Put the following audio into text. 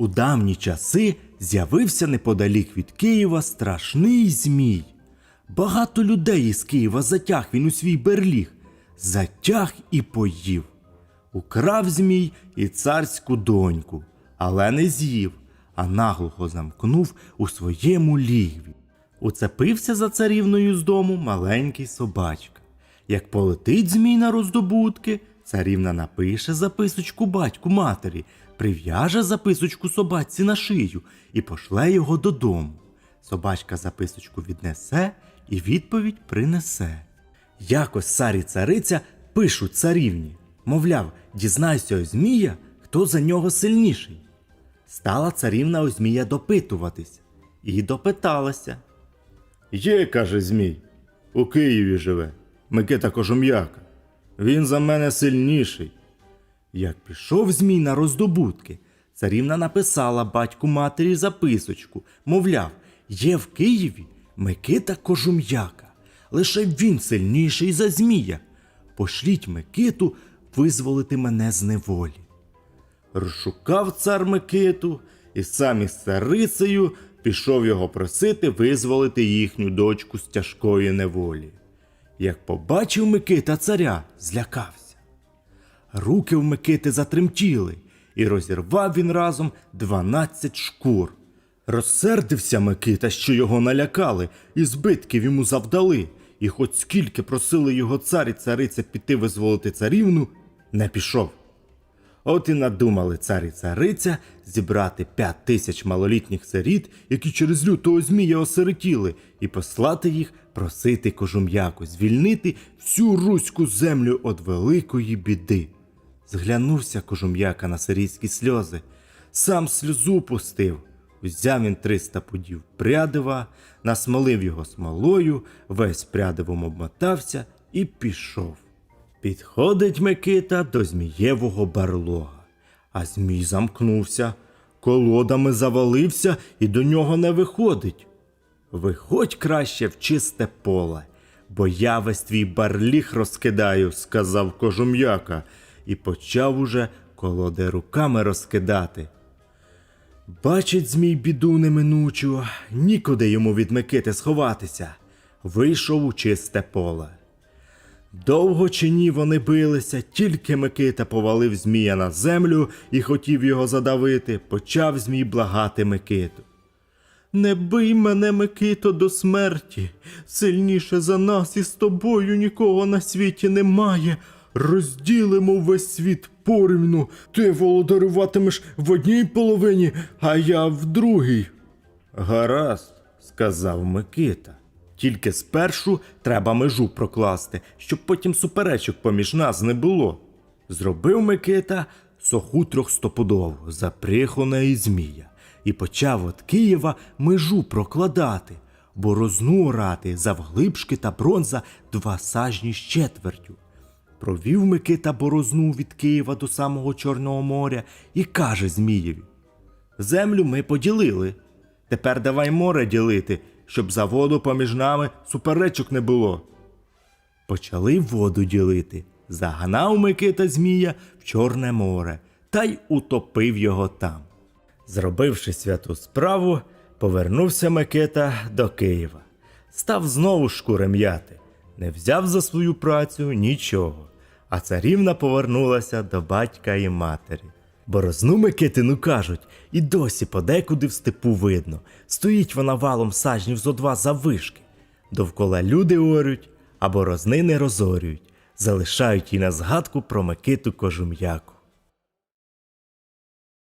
У давні часи з'явився неподалік від Києва страшний змій. Багато людей із Києва затяг він у свій берліг, затяг і поїв. Украв змій і царську доньку, але не з'їв, а наглухо замкнув у своєму лігві. Уцепився за царівною з дому маленький собачка. Як полетить змій на роздобутки, царівна напише записочку батьку матері, прив'яже записочку собачці на шию і пошле його додому. Собачка записочку віднесе і відповідь принесе. Якось цар і цариця пишуть царівні. Мовляв, дізнайся о Змія, хто за нього сильніший. Стала царівна о Змія допитуватись і допиталася. Є, каже Змій, у Києві живе, Микита Кожум'яка. Він за мене сильніший. Як пішов Змій на роздобутки, царівна написала батьку матері записочку, мовляв, є в Києві Микита Кожум'яка. Лише він сильніший за Змія. Пошліть Микиту визволити мене з неволі. Розшукав цар Микиту і сам із царицею пішов його просити визволити їхню дочку з тяжкої неволі. Як побачив Микита царя, злякався. Руки в Микити затремтіли, і розірвав він разом дванадцять шкур. Розсердився Микита, що його налякали, і збитків йому завдали, і хоч скільки просили його цар і цариця піти визволити царівну, не пішов. От і надумали цар і цариця зібрати п'ять тисяч малолітніх сиріт, які через лютого змія осиротіли, і послати їх просити кожум'яку звільнити всю руську землю від великої біди. Зглянувся кожум'яка на сирійські сльози, сам сльозу пустив. Взяв він триста пудів прядива, насмолив його смолою, весь прядивом обмотався і пішов. Підходить Микита до Змієвого барлога, а Змій замкнувся, колодами завалився і до нього не виходить. Виходь краще в чисте поле, бо я весь твій барліг розкидаю, сказав кожум'яка, і почав уже колоди руками розкидати. Бачить змій біду неминучу, нікуди йому від Микити сховатися. Вийшов у чисте поле. Довго чи ні вони билися, тільки Микита повалив Змія на землю і хотів його задавити, почав Змій благати Микиту. Не бий мене, Микито, до смерті. Сильніше за нас і з тобою нікого на світі немає. Розділимо весь світ порівну. Ти володарюватимеш в одній половині, а я в другій. Гаразд, сказав Микита. Тільки спершу треба межу прокласти, щоб потім суперечок поміж нас не було. Зробив Микита соху трьохстопудову, заприху неї змія, і почав від Києва межу прокладати, борозну орати, завглибшки та бронза два сажні з четвертю. Провів Микита борозну від Києва до самого Чорного моря і каже Змієві: Землю ми поділили. Тепер давай море ділити, щоб за воду поміж нами суперечок не було. Почали воду ділити. Загнав Микита Змія в Чорне море та й утопив його там. Зробивши святу справу, повернувся Микита до Києва. Став знову шкури м'яти, не взяв за свою працю нічого, а царівна повернулася до батька і матері. Борозну Микитину кажуть, і досі подекуди в степу видно. Стоїть вона валом сажнів зо два заввишки. Довкола люди орють, а борозни не розорюють, залишають їй на згадку про Микиту кожум'яку.